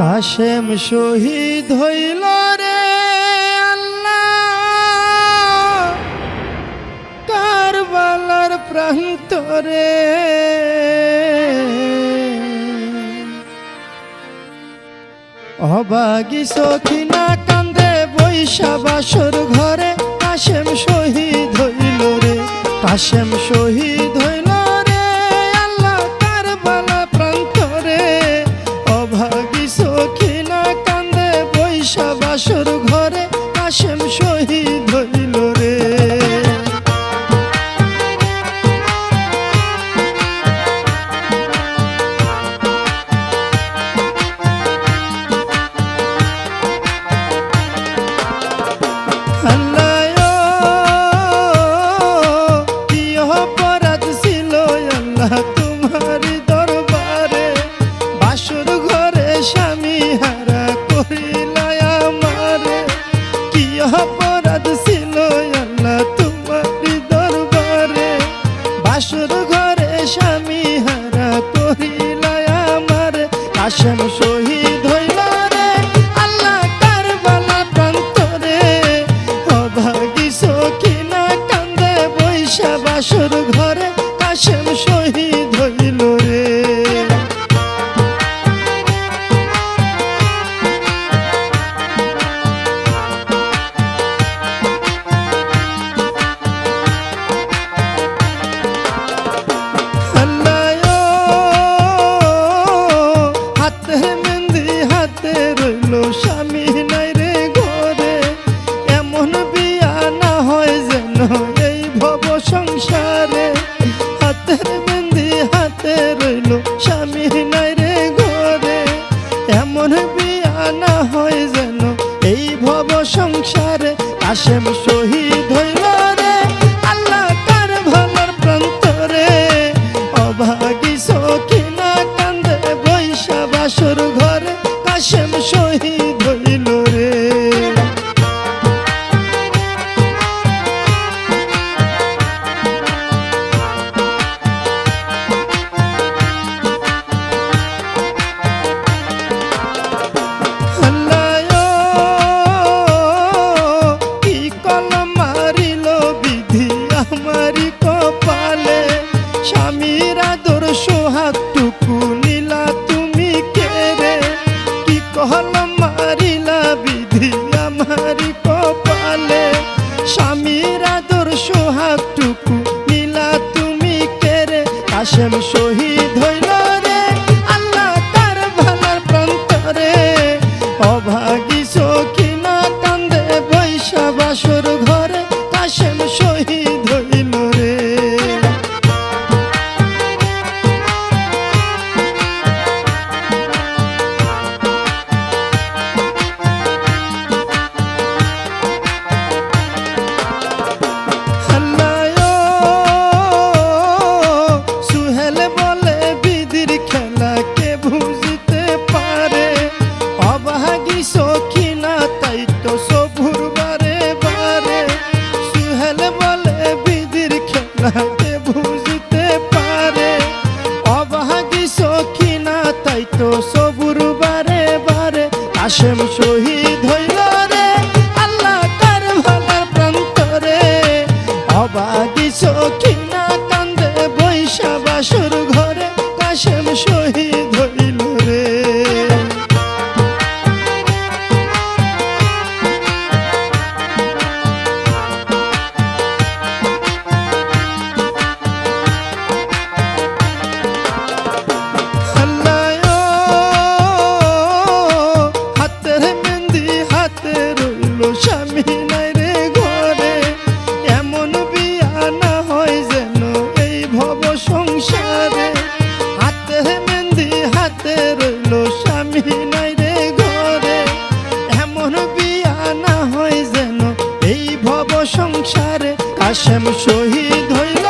কাশেম শহীদ হইল রে আল্লাহ। কারবালার প্রান্তরে অবাগি সখী না কান্দে বৈশা বাসর ঘরে, কাশেম শহীদ হইল রে, কাশেম শহীদ হইল হাসেম শহীদ হইল রে, আল্লাহ কারবালা প্রান্তরে অভাগী সখিনা কান্দে বৈশা বাসুর ঘরে হাসেম শহীদ সংসারে, কাশেম শহীদ হইল রে। আল্লাহ কার ভালোর প্রান্তরে। অভাগী সখিনা কান্দে বৈশা বাসর ঘরে, কাশেম শহীদ শ্যাম সহি so cute. হাসেম শহীদ হইল